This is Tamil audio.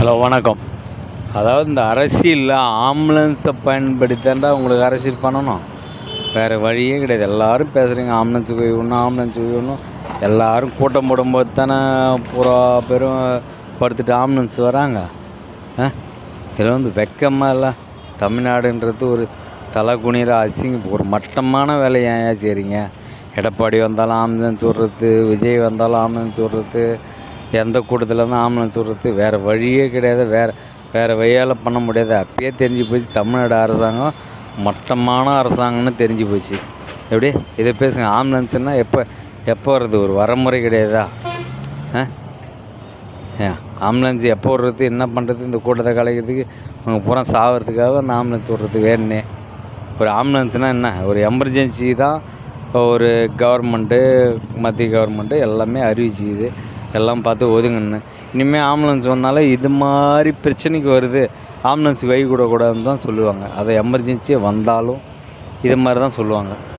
ஹலோ வணக்கம். அதாவது இந்த அரசியலில் ஆம்புலன்ஸை பயன்படுத்தாண்டா உங்களுக்கு அரசியல் பண்ணணும். வேறு வழியே கிடையாது. எல்லோரும் பேசுகிறீங்க ஆம்புலன்ஸுக்கு ஒன்றும் ஆம்புலன்ஸுக்கு ஒன்றும் எல்லாரும் கூட்டம் போடும்போது தானே பூரா பேரும் படுத்துட்டு ஆம்புலன்ஸ் வராங்க. ஆ? இதில் வந்து வெக்கமாக இல்லை. தமிழ்நாடுன்றது ஒரு தலை குனிகிற அசிங்க ஒரு மட்டமான வேலையை ஏன் செய்கிறீங்க? எடப்பாடி வந்தாலும் ஆம்புலன்ஸ் விட்றது விஜய் வந்தாலும் ஆம்புலன்ஸ் விட்றது எந்த கூட்டத்தில் இருந்தால் ஆம்புலன்ஸ் விட்றது வேறு வழியே கிடையாது வேறு வேறு வழியால் பண்ண முடியாது. அப்பயே தெரிஞ்சு போச்சு தமிழ்நாடு அரசாங்கம் மட்டமான அரசாங்கம்னு தெரிஞ்சு போச்சு. எப்படி? இதை பேசுங்க. ஆம்புலன்ஸ்னால் எப்போ எப்போ வருது ஒரு வரமுறை கிடையாதா? ஆ? ஏன்? ஆம்புலன்ஸ் எப்போ விடுறது என்ன பண்ணுறது இந்த கூட்டத்தை கலைக்கிறதுக்கு அவங்க பூரா சாகிறதுக்காக அந்த ஆம்புலன்ஸ் விட்றது வேணுனே ஒரு ஆம்புலன்ஸ்னால் என்ன? ஒரு எமர்ஜென்சி தான் ஒரு கவர்மெண்ட்டு மத்திய கவர்மெண்ட்டு எல்லாமே அறிவிச்சுது எல்லாம் பார்த்து ஒதுங்கன்னு. இனிமேல் ஆம்புலன்ஸ் வந்தாலே இது மாதிரி பிரச்சனைக்கு வருது. ஆம்புலன்ஸ் வை கூடக்கூடாதுன்னு தான் சொல்லுவாங்க. அதை எமர்ஜென்சியாக வந்தாலும் இது மாதிரி தான் சொல்லுவாங்க.